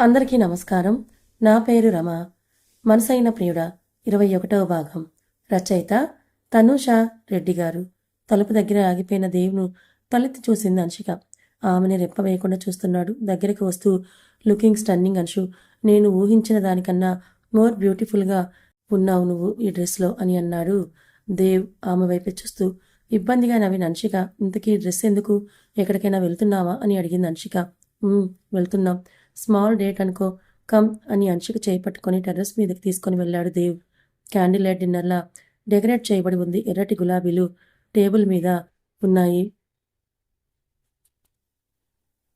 అందరికీ నమస్కారం. నా పేరు రమ. మనసైన ప్రియుడ ఇరవై ఒకటవ భాగం. రచయిత తనూష రెడ్డి గారు. తలుపు దగ్గర ఆగిపోయిన దేవును తలెత్తి చూసింది అంశిక ఆమెని రెప్ప వేయకుండా చూస్తున్నాడు. దగ్గరికి వస్తూ లుకింగ్ స్టన్నింగ్ అంశు నేను ఊహించిన దానికన్నా మోర్ బ్యూటిఫుల్గా ఉన్నావు నువ్వు ఈ డ్రెస్లో అని అన్నాడు దేవ్ ఆమె వైపు చూస్తూ. ఇబ్బందిగా నవ్విన అంశిక ఇంతకీ డ్రెస్ ఎందుకు? ఎక్కడికైనా వెళ్తున్నావా? అని అడిగింది అంశిక వెళ్తున్నాం. స్మాల్ డేట్ అనుకో కమ్ అని అంశిక చేపట్టుకొని టెర్రస్ మీదకి తీసుకొని వెళ్ళాడు దేవ్. క్యాండిల్ లైట్ డిన్నర్లా డెకరేట్ చేయబడి ఉంది ఎర్రటి గులాబీలు టేబుల్ మీద ఉన్నాయి.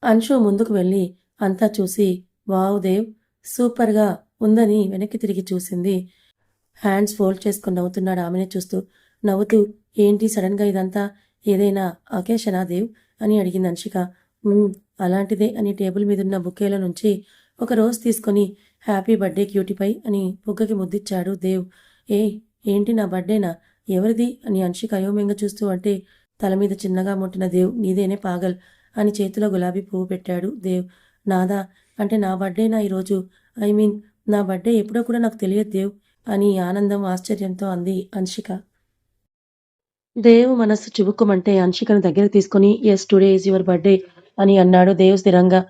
అంశు ముందుకు వెళ్ళి అంతా చూసి వావ్ దేవ్ సూపర్గా ఉందని వెనక్కి తిరిగి చూసింది. హ్యాండ్స్ ఫోల్డ్ చేసుకొని నవ్వుతున్నాడు ఆమెనే చూస్తూ. నవ్వుతూ ఏంటి సడన్గా ఇదంతా? ఏదైనా అకేషనా దేవ్? అని అడిగింది అంశిక అలాంటిదే అని టేబుల్ మీద ఉన్న బుకేల నుంచి ఒక రోజ్ తీసుకొని హ్యాపీ బర్త్డే క్యూటీపై అని బుగ్గకి ముద్దిచ్చాడు దేవ్. ఏ ఏంటి నా బర్త్డేనా? ఎవరిది? అని అంశిక అయోమయంగా చూస్తూ అంటే తల మీద చిన్నగా ముట్టిన దేవ్ నీదేనే పాగల్ అని చేతిలో గులాబీ పువ్వు పెట్టాడు దేవ్. నాదా అంటే నా బర్త్డేనా ఈరోజు ఐ మీన్ నా బర్త్డే ఎప్పుడో కూడా నాకు తెలియదు దేవ్ అని ఆనందం ఆశ్చర్యంతో అంది అంశిక. దేవ్ మనస్సు చివుక్కుమంటే అంశికను దగ్గర తీసుకొని yes today is your birthday అని అన్నాడు దేవ్ స్థిరంగా.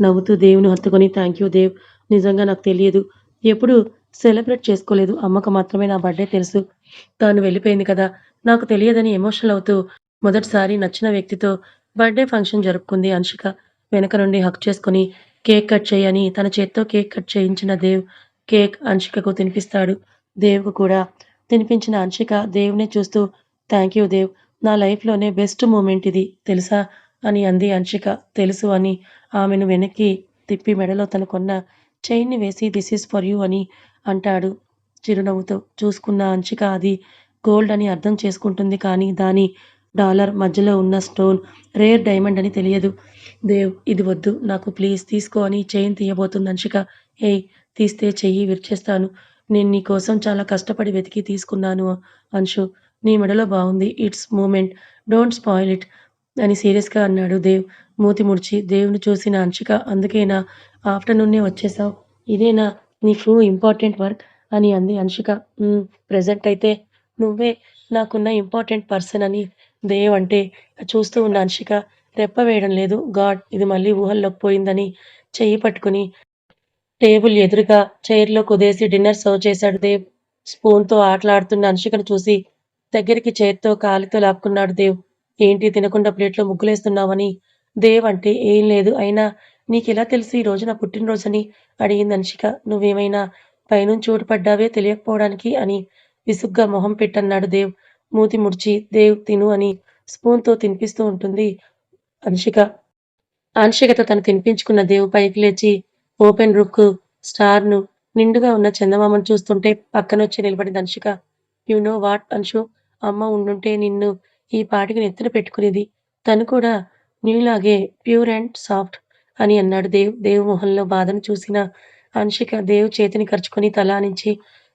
నవ్వుతూ దేవుని హత్తుకొని థ్యాంక్ యూ దేవ్. నిజంగా నాకు తెలియదు. ఎప్పుడు సెలబ్రేట్ చేసుకోలేదు. అమ్మకు మాత్రమే నా బర్త్డే తెలుసు. తాను వెళ్ళిపోయింది కదా. నాకు తెలియదని ఎమోషనల్ అవుతూ మొదటిసారి నచ్చిన వ్యక్తితో బర్త్డే ఫంక్షన్ జరుపుకుంది అంశిక వెనక నుండి హక్ చేసుకొని కేక్ కట్ చేయని తన చేత్తో కేక్ కట్ చేయించిన దేవ్ కేక్ అంశికకు తినిపిస్తాడు. దేవ్కు కూడా తినిపించిన అంశిక దేవుని చూస్తూ థ్యాంక్ యూ దేవ్. నా లైఫ్లోనే బెస్ట్ మూమెంట్ ఇది. తెలుసా? అని అంది అంశిక తెలుసు అని. ఆమెను వెనక్కి తిప్పి మెడలో తనకున్న కొన్న చైన్ని వేసి దిస్ ఈస్ ఫర్ యూ అని అంటాడు చిరునవ్వుతో. చూసుకున్న అంశిక అది గోల్డ్ అని అర్థం చేసుకుంటుంది కానీ దాని డాలర్ మధ్యలో ఉన్న స్టోన్ రేర్ డైమండ్ అని తెలియదు. దేవ్ ఇది వద్దు. నాకు ప్లీజ్ తీసుకో అని చైన్ తీయబోతుంది అంశిక ఏయ్ తీస్తే చెయ్యి విరిచేస్తాను. నేను నీ కోసం చాలా కష్టపడి వెతికి తీసుకున్నాను అంశు. నీ మెడలో బాగుంది. It's moment. Don't spoil it. అని సీరియస్గా అన్నాడు దేవ్. మూతి ముడిచి దేవుని చూసిన అంశిక అందుకేనా ఆఫ్టర్నూన్నే వచ్చేసావు ఇదేనా నీకు ఇంపార్టెంట్ వర్క్? అని అంది అంశిక ప్రజెంట్ అయితే నువ్వే నాకున్న ఇంపార్టెంట్ పర్సన్ అని దేవ్ అంటే చూస్తూ ఉన్న అంశిక రెప్ప వేయడం లేదు. గాడ్ ఇది మళ్ళీ ఊహల్లోకి పోయిందని చెయ్యి పట్టుకుని టేబుల్ ఎదురుగా చైర్లో కుదేసి డిన్నర్ సర్వ్ చేశాడు దేవ్. స్పూన్తో ఆటలాడుతున్న అంశికను చూసి దగ్గరికి చేత్తో కాలితో లాక్కున్నాడు దేవ్. ఏంటి తినకుండా ప్లేట్లో ముగ్గులేస్తున్నావని? దేవ్ అంటే ఏం లేదు. అయినా నీకెలా తెలుసు ఈ రోజు నా పుట్టినరోజని? అడిగింది అంశిక నువ్వేమైనా పైనుంచి చోటుపడ్డావే తెలియకపోవడానికి అని విసుగ్గా మొహం పెట్టన్నాడు దేవ్. మూతి ముడిచి దేవ్ తిను అని స్పూన్తో తినిపిస్తూ ఉంటుంది అంశిక అంశికతో తను తినిపించుకున్న దేవ్ పైకి లేచి ఓపెన్ రుక్ స్టార్ను నిండుగా ఉన్న చందమామను చూస్తుంటే పక్కనొచ్చి నిలబడింది Anshika you know what Anshu? అమ్మ ఉండుంటే నిన్ను ఈ పాటికి నెత్తిన పెట్టుకునేది. తను కూడా నీలాగే ప్యూర్ అండ్ సాఫ్ట్ అని అన్నాడు దేవ్. దేవ్ మొహంలో బాధను చూసిన అంశిక దేవ్ చేతిని ఖర్చుకొని తల నుంచి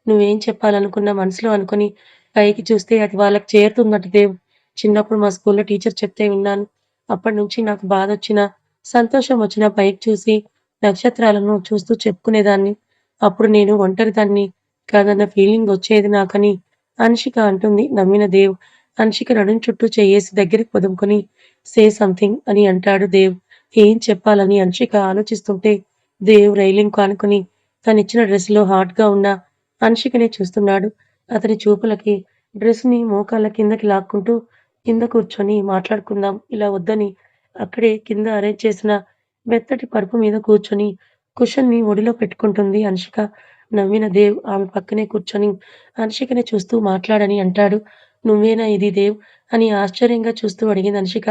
నువ్వేం చెప్పాలనుకున్న మనసులో అనుకుని పైకి చూస్తే అది వాళ్ళకి చేరుతుందట దేవ్. చిన్నప్పుడు మా స్కూల్లో టీచర్ చెప్తే విన్నాను. అప్పటి నుంచి నాకు బాధ వచ్చిన సంతోషం వచ్చినా పైకి చూసి నక్షత్రాలను చూస్తూ చెప్పుకునేదాన్ని. అప్పుడు నేను ఒంటరిదాన్ని కాదన్న ఫీలింగ్ వచ్చేది నాకని అంశిక అంటుంది నమ్మిన దేవ్. అంశిక నడుం చుట్టూ చేయేసి దగ్గరికి పొదుముకొని సే సంథింగ్ అని అంటాడు దేవ్. ఏం చెప్పాలని? అంశిక ఆలోచిస్తుంటే దేవ్ రైలింగ్ కానుకొని తనిచ్చిన డ్రెస్లో హాట్గా ఉన్న అంశికనే చూస్తున్నాడు. అతని చూపులకి డ్రెస్ని మోకాళ్ళ కిందకి లాక్కుంటూ కింద కూర్చొని మాట్లాడుకుందాం ఇలా వద్దని అక్కడే కింద అరేంజ్ చేసిన మెత్తటి పరుపు మీద కూర్చొని కుషన్ని ఒడిలో పెట్టుకుంటుంది అంశిక నవ్విన దేవ్ ఆమె పక్కనే కూర్చొని అంశికని చూస్తూ మాట్లాడని అంటాడు. నువ్వేనా ఇది దేవ్? అని ఆశ్చర్యంగా చూస్తూ అడిగింది అంశిక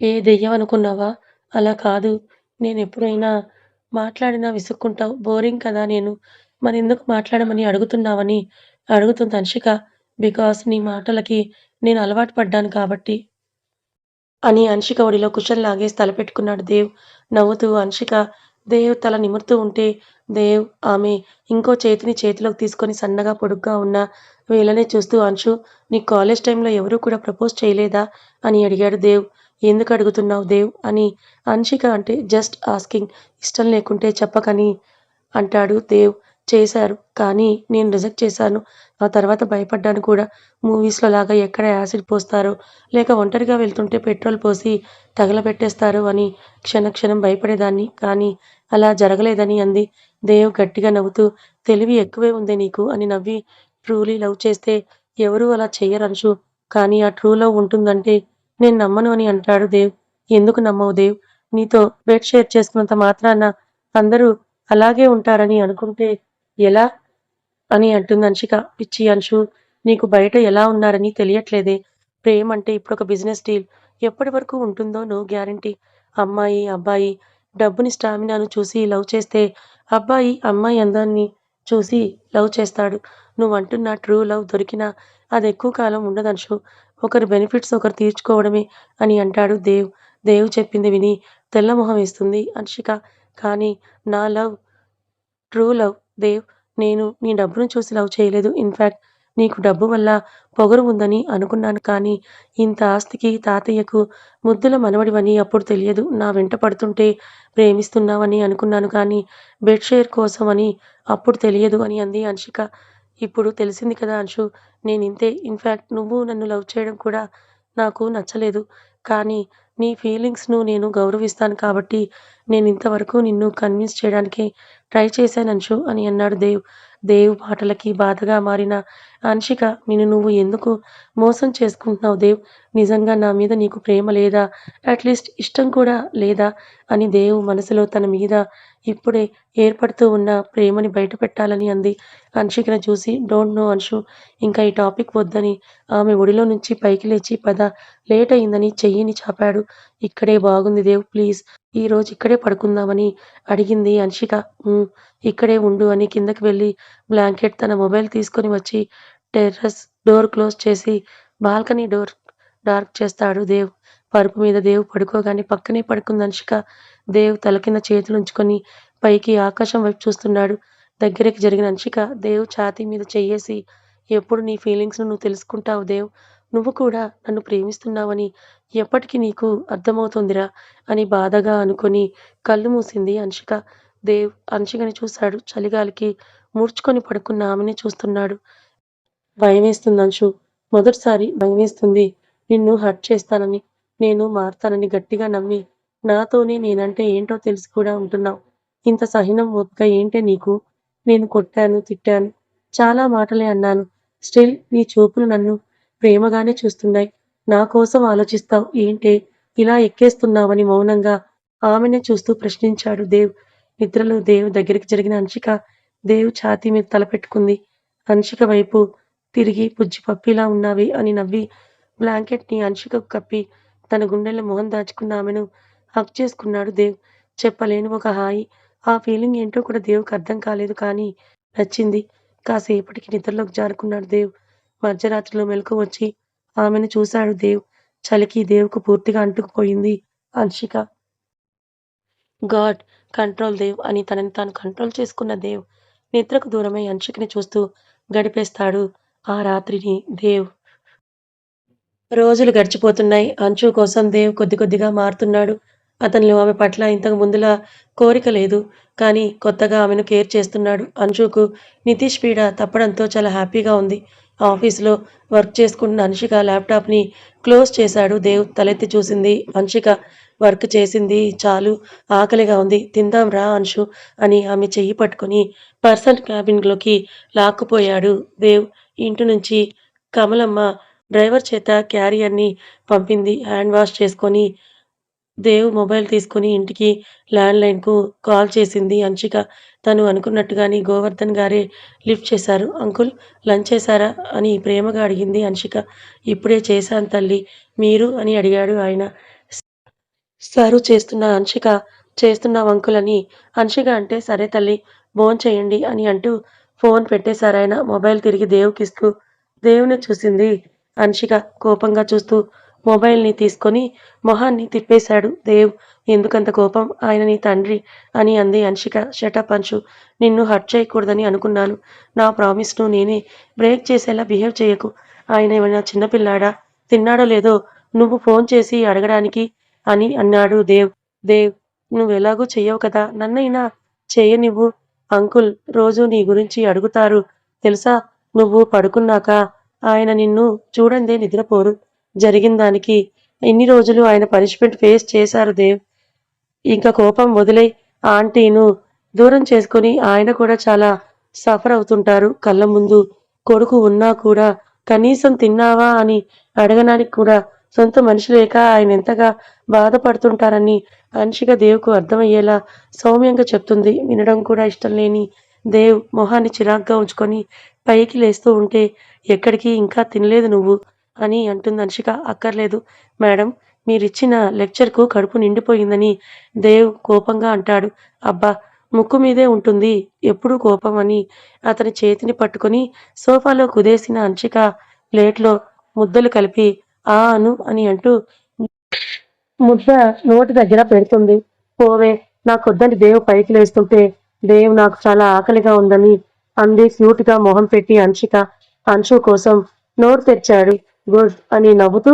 ఏ దెయ్యం అనుకున్నావా? అలా కాదు. నేను ఎప్పుడైనా మాట్లాడినా విసుక్కుంటావు. బోరింగ్ కదా నేను. మరెందుకు మాట్లాడమని అడుగుతున్నావని అడుగుతుంది అన్షిక. బికాస్ నీ మాటలకి నేను అలవాటు పడ్డాను కాబట్టి. అని అన్షిక ఒడిలో కుషన్ లాగేసి తలపెట్టుకున్నాడు దేవ్. నవ్వుతూ అన్షిక దేవ్ తల నిమురుతూ ఉంటే దేవ్ ఆమె ఇంకో చేతిని చేతిలోకి తీసుకొని సన్నగా పొడుగ్గా ఉన్న వీళ్ళనే చూస్తూ అంశు నీ కాలేజ్ టైంలో ఎవరూ కూడా ప్రపోజ్ చేయలేదా? అని అడిగాడు దేవ్. ఎందుకు అడుగుతున్నావు దేవ్? అని అన్షిక అంటే జస్ట్ ఆస్కింగ్. ఇష్టం లేకుంటే చెప్పకని అంటాడు దేవ్. చేశారు కానీ నేను రిజెక్ట్ చేశాను. ఆ తర్వాత భయపడ్డాను కూడా. మూవీస్లో లాగా ఎక్కడ యాసిడ్ పోస్తారో లేక ఒంటరిగా వెళ్తుంటే పెట్రోల్ పోసి తగలబెట్టేస్తారు అని క్షణక్షణం భయపడేదాన్ని కానీ అలా జరగలేదని అంది. దేవ్ గట్టిగా నవ్వుతూ తెలివి ఎక్కువే ఉంది నీకు అని నవ్వి ట్రూలీ లవ్ చేస్తే ఎవరూ అలా చెయ్యరు కానీ ఆ ట్రూ లవ్ ఉంటుందంటే నేను నమ్మను అని అంటాడు దేవ్. ఎందుకు నమ్మవు దేవ్? నీతో బెడ్ షేర్ చేసుకున్నంత మాత్రాన అందరూ అలాగే ఉంటారని అనుకుంటే ఎలా? అని అంటుంది అంశిక. పిచ్చి అంశు నీకు బయట ఎలా ఉన్నారని తెలియట్లేదే. ప్రేమ అంటే ఇప్పుడు ఒక బిజినెస్ డీల్. ఎప్పటి వరకు ఉంటుందో నో గ్యారంటీ. అమ్మాయి అబ్బాయి డబ్బుని స్టామినాను చూసి లవ్ చేస్తే అబ్బాయి అమ్మాయి అందాన్ని చూసి లవ్ చేస్తాడు. నువ్వు అంటున్న ట్రూ లవ్ దొరికినా అది ఎక్కువ కాలం ఉండదు అంశు ఒకరి బెనిఫిట్స్ ఒకరు తీర్చుకోవడమే అని అంటాడు దేవ్. దేవ్ చెప్పింది విని తెల్లమొహం వేస్తుంది అంశిక కానీ నా లవ్ ట్రూ లవ్ దేవ్ నేను నీ డబ్బును చూసి లవ్ చేయలేదు. ఇన్ఫ్యాక్ట్ నీకు డబ్బు వల్ల పొగరు ఉందని అనుకున్నాను కానీ ఇంత ఆస్తికి తాతయ్యకు ముద్దుల మనవడివని అప్పుడు తెలియదు. నా వెంట పడుతుంటే ప్రేమిస్తున్నావని అనుకున్నాను కానీ బెడ్ షేర్ కోసం అని అప్పుడు తెలియదు అని అంది అంశిక ఇప్పుడు తెలిసింది కదా అంశు నేను ఇంతే ఇన్ఫ్యాక్ట్ నువ్వు నన్ను లవ్ చేయడం కూడా నాకు నచ్చలేదు. కానీ నీ ఫీలింగ్స్ను నేను గౌరవిస్తాను కాబట్టి నేను ఇంతవరకు నిన్ను కన్విన్స్ చేయడానికి ట్రై చేశాను అంశు అని అన్నాడు దేవ్. దేవ్ మాటలకి బాధగా మారిన అంశిక నిన్ను నువ్వు ఎందుకు మోసం చేసుకుంటున్నావు దేవ్? నిజంగా నా మీద నీకు ప్రేమ లేదా? అట్లీస్ట్ ఇష్టం కూడా లేదా? అని దేవ్ మనసులో తన మీద ఇప్పుడే ఏర్పడుతూ ఉన్న ప్రేమని బయట పెట్టాలని అంది. అంశికను చూసి డోంట్ నో అంశు ఇంకా ఈ టాపిక్ వద్దని ఆమె ఒడిలో నుంచి పైకి లేచి పద లేట్ అయిందని చెయ్యిని చాపాడు. ఇక్కడే బాగుంది దేవ్ ప్లీజ్. ఈ రోజు ఇక్కడే పడుకుందామని అడిగింది అంశిక ఇక్కడే ఉండు అని కిందకి వెళ్ళి బ్లాంకెట్ తన మొబైల్ తీసుకొని వచ్చి టెర్రస్ డోర్ క్లోజ్ చేసి బాల్కనీ డోర్ డార్క్ చేస్తాడు దేవ్. పరుపు మీద దేవ్ పడుకోగానే పక్కనే పడుకుంది అంశిక దేవ్ తల కింద చేతులు ఉంచుకొని పైకి ఆకాశం వైపు చూస్తున్నాడు. దగ్గరికి జరిగిన అంశిక దేవ్ ఛాతీ మీద చెయ్యేసి ఎప్పుడు నీ ఫీలింగ్స్ను నువ్వు తెలుసుకుంటావు దేవ్? నువ్వు కూడా నన్ను ప్రేమిస్తున్నావని ఎప్పటికీ నీకు అర్థమవుతుందిరా? అని బాధగా అనుకొని కళ్ళు మూసింది అంశిక దేవ్ అంశికని చూశాడు. చలిగాలికి ముడుచుకొని పడుకున్న ఆమెని చూస్తున్నాడు. భయమేస్తుంది అంశు. మొదటిసారి భయమేస్తుంది. నిన్ను హర్ట్ చేస్తానని నేను మారుతానని గట్టిగా నమ్మి నాతోనే నేనంటే ఏంటో తెలిసి కూడా ఉంటున్నావు. ఇంత సహనం ఓపిక ఏంటే నీకు? నేను కొట్టాను తిట్టాను. చాలా మాటలే అన్నాను. స్టిల్ నీ చూపులు నన్ను ప్రేమగానే చూస్తున్నాయి. నా కోసం ఆలోచిస్తావు. ఏంటే? ఇలా ఎక్కేస్తున్నావని మౌనంగా ఆమెనే చూస్తూ ప్రశ్నించాడు దేవ్. నిద్రలో దేవ్ దగ్గరికి జరిగిన అంశిక దేవ్ ఛాతీ మీద తలపెట్టుకుంది అంశిక వైపు తిరిగి పుజ్జి పప్పిలా ఉన్నావి? అని నవ్వి బ్లాంకెట్ని అంశికకు కప్పి తన గుండెల్లో మొహం దాచుకున్న ఆమెను హక్ చేసుకున్నాడు దేవ్. చెప్పలేని ఒక హాయి. ఆ ఫీలింగ్ ఏంటో కూడా దేవుకి అర్థం కాలేదు కానీ నచ్చింది. కాసేపటికి నిద్రలోకి జారుకున్నాడు దేవ్. మధ్యరాత్రిలో మెలకు వచ్చి ఆమెను చూశాడు దేవ్. చలికి దేవుకు పూర్తిగా అంటుకుపోయింది అన్షిక గాడ్ కంట్రోల్ దేవ్ అని తనని తాను కంట్రోల్ చేసుకున్న దేవ్. నిద్రకు దూరమై అంశికని చూస్తూ గడిపేస్తాడు ఆ రాత్రిని దేవ్. రోజులు గడిచిపోతున్నాయి. అంచు కోసం దేవ్ కొద్ది కొద్దిగా మారుతున్నాడు. అతనిలో ఆమె పట్ల ఇంతకు ముందులా కోరిక లేదు. కానీ కొత్తగా ఆమెను కేర్ చేస్తున్నాడు అంశుకు నితీష్ పీడ తప్పడంతో చాలా హ్యాపీగా ఉంది. ఆఫీస్లో వర్క్ చేసుకుంటున్న అంశిక ల్యాప్టాప్ని క్లోజ్ చేశాడు. దేవ్ తలెత్తి చూసింది. అంశిక వర్క్ చేసింది. చాలు ఆకలిగా ఉంది. తిందాం రా అంశు అని ఆమె చెయ్యి పట్టుకొని పర్సన్ క్యాబిన్లోకి లాక్కుపోయాడు. దేవ్ ఇంటి నుంచి కమలమ్మ డ్రైవర్ చేత క్యారియర్ని పంపింది. హ్యాండ్ వాష్ చేసుకొని దేవ్ మొబైల్ తీసుకుని ఇంటికి ల్యాండ్లైన్కు కాల్ చేసింది. అంచిక తను అనుకున్నట్టుగానే గోవర్ధన్ గారే లిఫ్ట్ చేశారు. అంకుల్ లంచ్ చేశారా? అని ప్రేమగా అడిగింది అంశిక ఇప్పుడే చేశాను తల్లి మీరు? అని అడిగాడు ఆయన. సర్వ్ చేస్తున్న అంశిక చేస్తున్నావు అంకుల్ అని. అంశిక అంటే సరే తల్లి భోంచేయండి అని అంటూ ఫోన్ పెట్టేశారు ఆయన మొబైల్ తిరిగి దేవుకిస్తూ దేవుని చూసింది అంశిక కోపంగా చూస్తూ మొబైల్ని తీసుకొని మొహాన్ని తిప్పేశాడు దేవ్. ఎందుకంత కోపం? ఆయన నీ తండ్రి అని అంది అన్షిక షటప్ అంచు నిన్ను హర్ట్ చేయకూడదని అనుకున్నాను. నా ప్రామిస్ను నేనే బ్రేక్ చేసేలా బిహేవ్ చేయకు. ఆయన ఏమైనా చిన్నపిల్లాడా? తిన్నాడో లేదో నువ్వు ఫోన్ చేసి అడగడానికి అని అన్నాడు దేవ్. దేవ్ నువ్వెలాగూ చెయ్యవు కదా. నన్నైనా చేయనివ్వు. అంకుల్ రోజు నీ గురించి అడుగుతారు. తెలుసా? నువ్వు పడుకున్నాక ఆయన నిన్ను చూడందే నిద్రపోరు. జరిగిన దానికి ఇన్ని రోజులు ఆయన పనిష్మెంట్ ఫేస్ చేశారు దేవ్. ఇంకా కోపం వదిలే ఆంటీను దూరం చేసుకుని ఆయన కూడా చాలా సఫర్ అవుతుంటారు. కళ్ళ ముందు కొడుకు ఉన్నా కూడా కనీసం తిన్నావా అని అడగడానికి కూడా సొంత మనిషి లేక ఆయన ఎంతగా బాధపడుతుంటారని మనిషిగా దేవుకు అర్థమయ్యేలా సౌమ్యంగా చెప్తుంది. వినడం కూడా ఇష్టం లేని దేవ్ మొహాన్ని చిరాగ్గా ఉంచుకొని పైకి లేస్తూ ఉంటే ఎక్కడికి ఇంకా తినలేదు నువ్వు. అని అంటుంది అనుషిక. అక్కర్లేదు. మేడం మీరిచ్చిన లెక్చర్కు కడుపు నిండిపోయిందని దేవ్ కోపంగా అంటాడు. అబ్బా ముక్కు మీదే ఉంటుంది. ఎప్పుడూ కోపం అని అతని చేతిని పట్టుకొని సోఫాలో కుదేసిన అన్షిక ప్లేట్లో ముద్దలు కలిపి ఆ అను అని అంటూ ముద్ద నోటి దగ్గర పెడుతుంది. పోవే నాకొద్దని దేవ్ పైకి లేస్తుంటే. దేవ్ నాకు చాలా ఆకలిగా ఉందని అంది క్యూట్గా మొహం పెట్టి అన్షిక అంశు కోసం నోరు తెచ్చాడు గుడ్ అని నవ్వుతూ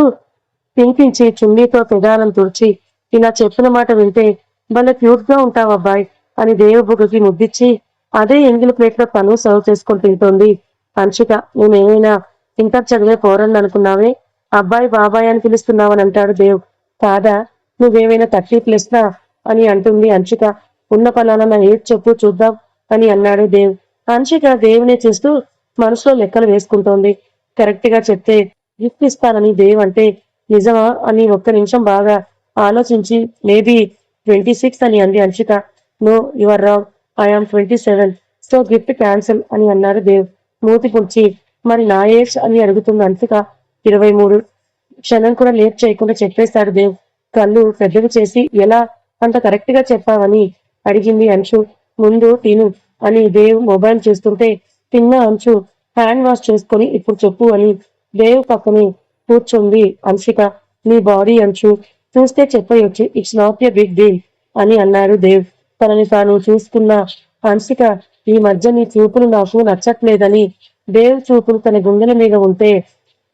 పింకించి చున్నీతో పెదాలను తుడిచి ఇలా చెప్పిన మాట వింటే భలే క్యూట్గా ఉంటావు అబ్బాయి అని దేవబుగ్గకి ముద్దిచ్చి అదే ఎంగిలి ప్లేట్లో తను సర్వ్ చేసుకొని తింటోంది. అంశిక నేనేమైనా ఇంటర్ చదివే పోరని అనుకున్నావే? అబ్బాయి బాబాయ్ అని పిలుస్తున్నావని అంటాడు దేవ్ కాదా? నువ్వేమైనా థర్టీ ప్లస్నా అని అంటుంది అంశిక ఉన్న పలానా నా ఏది చెప్పు చూద్దాం అని అన్నాడు దేవ్ అంశిక దేవుని చూస్తూ మనసులో లెక్కలు వేసుకుంటోంది. కరెక్ట్గా చెప్తే గిఫ్ట్ ఇస్తానని దేవ్ అంటే నిజమా అని ఒక్క నిమిషం బాగా ఆలోచించి మేబీ ట్వంటీ సిక్స్ అని అంది Anchita no your wrong. I am twenty seven. So gift cancel అని అన్నారు దేవ్. మూతి పుడిచి మరి నా ఏజ్? అని అడుగుతుంది అంశిక. ఇరవై మూడు. క్షణం కూడా లేట్ చేయకుండా చెప్పేశాడు దేవ్. కళ్ళు పెద్దవి చేసి ఎలా? అంత కరెక్ట్గా చెప్పావని? అడిగింది అంశు. ముందు తిను అని దేవ్ మొబైల్ చూస్తుంటే తిన్న అంశు హ్యాండ్ వాష్ చేసుకొని ఇప్పుడు చెప్పు అని దేవ్ పక్కనే కూర్చుంది అంశిక నీ బాడీ అంచు చూస్తే చెప్పవచ్చు it's not a big deal అని అన్నాడు దేవ్. తనని తాను చూసుకున్న అంశిక ఈ మధ్య నీ చూపులు నాకు నచ్చట్లేదని. దేవ్ చూపులు తన గుండెల మీద ఉంటే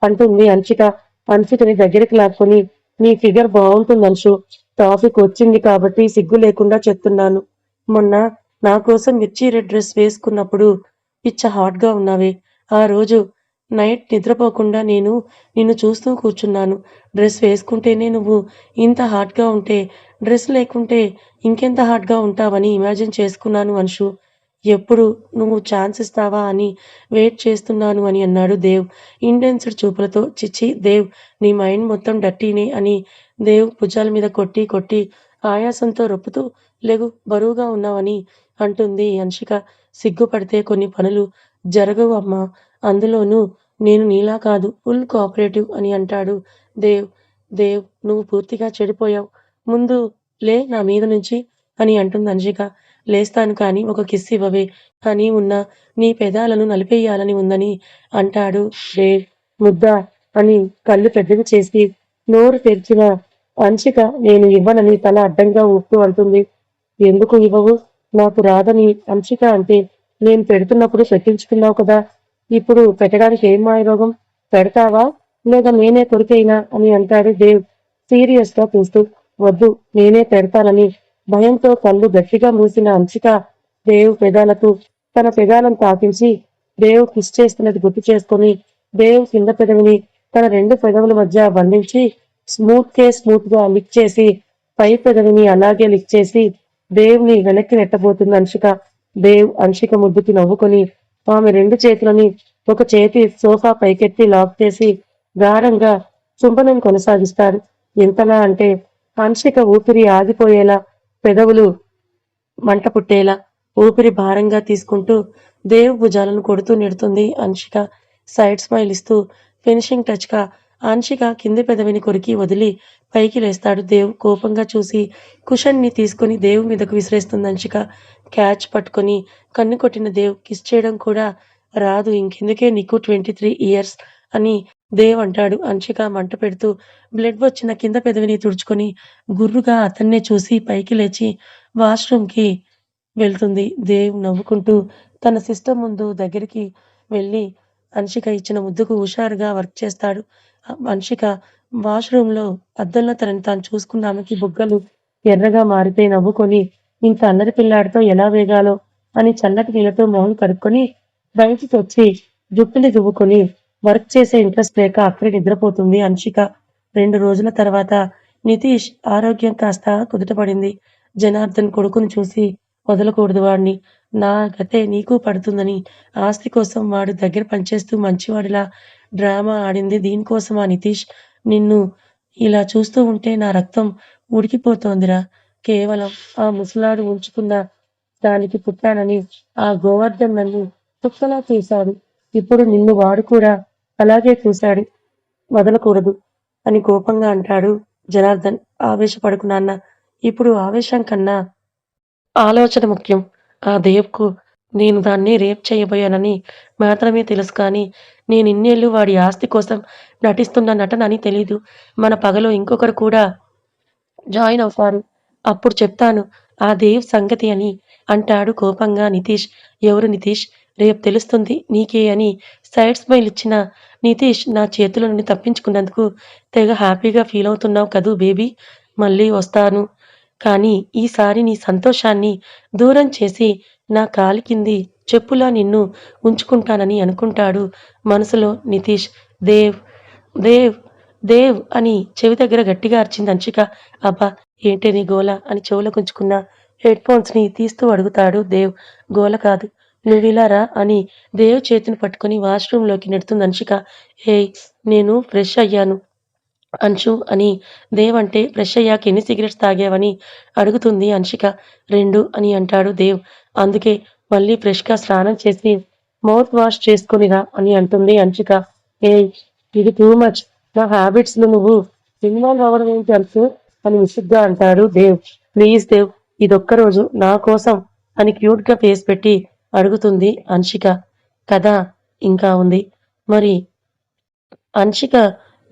అంటుంది అంశిక అంశికని దగ్గరికి లాక్కొని నీ ఫిగర్ బాగుంటుంది అంశు టాపిక్ వచ్చింది కాబట్టి సిగ్గు లేకుండా చెప్తున్నాను. మొన్న నా కోసం మిర్చి రెడ్ డ్రెస్ వేసుకున్నప్పుడు పిచ్చ హాట్గా ఉన్నావే. ఆ రోజు నైట్ నిద్రపోకుండా నేను నిన్ను చూస్తూ కూర్చున్నాను. డ్రెస్ వేసుకుంటేనే నువ్వు ఇంత హాట్గా ఉంటే డ్రెస్ లేకుంటే ఇంకెంత హాట్గా ఉంటావని ఇమాజిన్ చేసుకున్నాను అంశు. ఎప్పుడు నువ్వు ఛాన్స్ ఇస్తావా అని వెయిట్ చేస్తున్నాను అని అన్నాడు దేవ్. ఇంటెన్స్డ్ చూపులతో చిచ్చి దేవ్ నీ మైండ్ మొత్తం డట్టీనే అని దేవ్ భుజాల మీద కొట్టి కొట్టి ఆయాసంతో రొప్పుతూ లెగు బరువుగా ఉన్నావని అంటుంది. అంశిక సిగ్గుపడితే కొన్ని పనులు జరగవు అమ్మా. అందులోనూ నేను నీలా కాదు ఫుల్ కోఆపరేటివ్ అని అంటాడు. దేవ్ దేవ్ నువ్వు పూర్తిగా చెడిపోయావు. ముందు లే నా మీద నుంచి అని అంటుంది అంజిక. లేస్తాను కానీ ఒక కిస్ ఇవ్వవే. అని ఉన్న నీ పెదాలను నలిపేయాలని ఉందని అంటాడు దేవ్. ముద్ద అని కళ్ళు పెద్దవి చేసి నోరు తెరిచిన అంచిక నేను ఇవ్వనని తల అడ్డంగా ఊపుతూ అంటుంది. ఎందుకు ఇవ్వవు? నాకు రాదని అంచిక అంటే నేను పెడుతున్నప్పుడు పెట్టించుకున్నావు కదా. ఇప్పుడు పెట్టడానికి ఏం మాయరోగం పెడతావా? లేదా నేనే కొరికైనా? అని అంటాడు దేవ్. సీరియస్గా చూస్తూ. వద్దు నేనే పెడతానని. భయంతో కళ్ళు గట్టిగా మూసిన అంశిక దేవ్ పెదాలకు తన పెదాలను తాకించి దేవ్ కిస్ చేస్తున్నది గుర్తు చేసుకుని దేవ్ కింద పెదవిని తన రెండు పెదవుల మధ్య బంధించి స్మూత్ కే స్మూత్గా లిక్ చేసి పై పెదవిని అలాగే లిక్ చేసి దేవ్ని వెనక్కి నెట్టబోతుంది అంశిక. దేవ్ అంశిక ముద్దుకి నవ్వుకొని ఆమె రెండు చేతులని ఒక చేతి సోఫా పైకెత్తి లాక్ చేసి గారంగా చుంబనం కొనసాగిస్తాడు ఎంతలా అంటే అంశిక ఊపిరి ఆగిపోయేలా పెదవులు మంట పుట్టేలా ఊపిరి భారంగా తీసుకుంటూ దేవ్ భుజాలను కొడుతూ నెడుతుంది అంశిక సైడ్ స్మైల్ ఇస్తూ ఫినిషింగ్ టచ్గా అంశిక కింది పెదవిని కొరికి వదిలి పైకి లేస్తాడు. దేవ్ కోపంగా చూసి కుషన్ని తీసుకుని దేవ్ మీదకు విసిరేస్తుంది అంశిక క్యాచ్ పట్టుకొని కన్ను కొట్టిన దేవ్ కిస్ చేయడం కూడా రాదు. ఇంకెందుకే నీకు ట్వంటీ త్రీ ఇయర్స్ అని దేవ్ అంటాడు. అంశిక మంట పెడుతూ బ్లడ్ వచ్చిన కింద పెదవిని తుడుచుకొని గుర్రుగా అతన్నే చూసి పైకి లేచి వాష్రూమ్కి వెళ్తుంది. దేవ్ నవ్వుకుంటూ తన సిస్టమ్ ముందు దగ్గరికి వెళ్ళి అంశిక ఇచ్చిన ముద్దుకు హుషారుగా వర్క్ చేస్తాడు. అంశిక వాష్రూంలో అద్దంలో తనని తాను చూసుకున్న ఆమెకి బుగ్గలు ఎర్రగా మారిపోయి నవ్వుకొని ఇంత అల్లరి పిల్లాడితో ఎలా వేగాలో అని చల్లటి నీళ్ళతో మొహం కడుక్కొని బయటికి వచ్చి జుట్టుని దువ్వుకొని వర్క్ చేసే ఇంట్రెస్ట్ లేక అక్కడే నిద్రపోతుంది అంశిక. రెండు రోజుల తర్వాత నితీష్ ఆరోగ్యం కాస్త కుదుటపడింది. జనార్దన్ కొడుకును చూసి వదలకూడదు వాడిని. నా గతే నీకు పడుతుందని ఆస్తి కోసం వాడు దగ్గర పనిచేస్తూ మంచివాడిలా డ్రామా ఆడింది. దీనికోసం ఆ నితీష్? నిన్ను ఇలా చూస్తూ ఉంటే నా రక్తం ఉడికిపోతోందిరా. కేవలం ఆ ముసలాడు ఉంచుకున్న దానికి పుట్టానని ఆ గోవర్ధన్ నన్ను తుక్కలా చూశాడు. ఇప్పుడు నిన్ను వాడు కూడా అలాగే చూశాడు. వదలకూడదు అని కోపంగా అంటాడు జనార్దన్. ఆవేశపడుకు నాన్న. ఇప్పుడు ఆవేశం కన్నా ఆలోచన ముఖ్యం. ఆ దేవ్కు నేను దాన్ని రేప్ చేయబోయానని మాత్రమే తెలుసు కానీ నేను ఇన్నేళ్ళు వాడి ఆస్తి కోసం నటిస్తున్న నటన అని తెలీదు. మన పగలో ఇంకొకరు కూడా జాయిన్ అవుతారు. అప్పుడు చెప్తాను ఆ దేవ్ సంగతి అని అంటాడు కోపంగా నితీష్. ఎవరు నితీష్? రేపు తెలుస్తుంది నీకే అని సైడ్ స్మైల్ ఇచ్చిన నితీష్ నా చేతుల నుండి తప్పించుకున్నందుకు తెగ హ్యాపీగా ఫీల్ అవుతున్నావు కదూ బేబీ. మళ్ళీ వస్తాను. కానీ ఈసారి నీ సంతోషాన్ని దూరం చేసి నా కాలి కింది చెప్పులా నిన్ను ఉంచుకుంటానని అనుకుంటాడు. మనసులో నితీష్ దేవ్ దేవ్ దేవ్ అని చెవి దగ్గర గట్టిగా అర్చింది అంచిక. అబ్బా ఏంటి నీ గోల అని చెవులో గుంచుకున్న హెడ్ ఫోన్స్ని తీస్తూ అడుగుతాడు దేవ్. గోల కాదు నువ్విలారా అని దేవ్ చేతిని పట్టుకుని వాష్రూంలోకి నెడుతుంది అంశిక హే నేను ఫ్రెష్ అయ్యాను అంశు అని దేవ్ అంటే ఫ్రెష్ అయ్యాక ఎన్ని సిగరెట్స్ తాగావని? అడుగుతుంది అంశిక రెండు అని అంటాడు దేవ్. అందుకే మళ్ళీ ఫ్రెష్గా స్నానం చేసి మౌత్ వాష్ చేసుకునిరా అని అంటుంది అంచిక. ఏ ఇది టూ మచ్ నా హ్యాబిట్స్లో నువ్వు ఇన్వాల్వ్ అవ్వడం ఏంటి తెలుసు అని విసుగ్గా అంటాడు దేవ్. ప్లీజ్ దేవ్ ఇదొక్క రోజు నా కోసం అని క్యూట్గా ఫేస్ పెట్టి అడుగుతుంది అంశిక కథ ఇంకా ఉంది. మరి అంశిక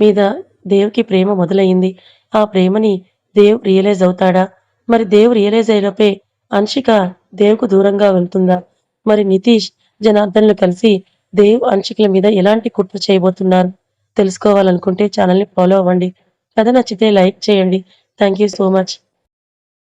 మీద దేవుకి ప్రేమ మొదలయ్యింది ఆ ప్రేమని దేవ్ రియలైజ్ అవుతాడా? మరి దేవ్ రియలైజ్ అయ్యేలోపే అంశిక దేవుకు దూరంగా వెళ్తుందా? మరి నితీష్ జనార్దన్లు కలిసి దేవ్ అంశికల మీద ఎలాంటి కుట్ర చేయబోతున్నారు? తెలుసుకోవాలనుకుంటే ఛానల్ని ఫాలో అవ్వండి. కథ నచ్చితే లైక్ చేయండి. Thank you so much.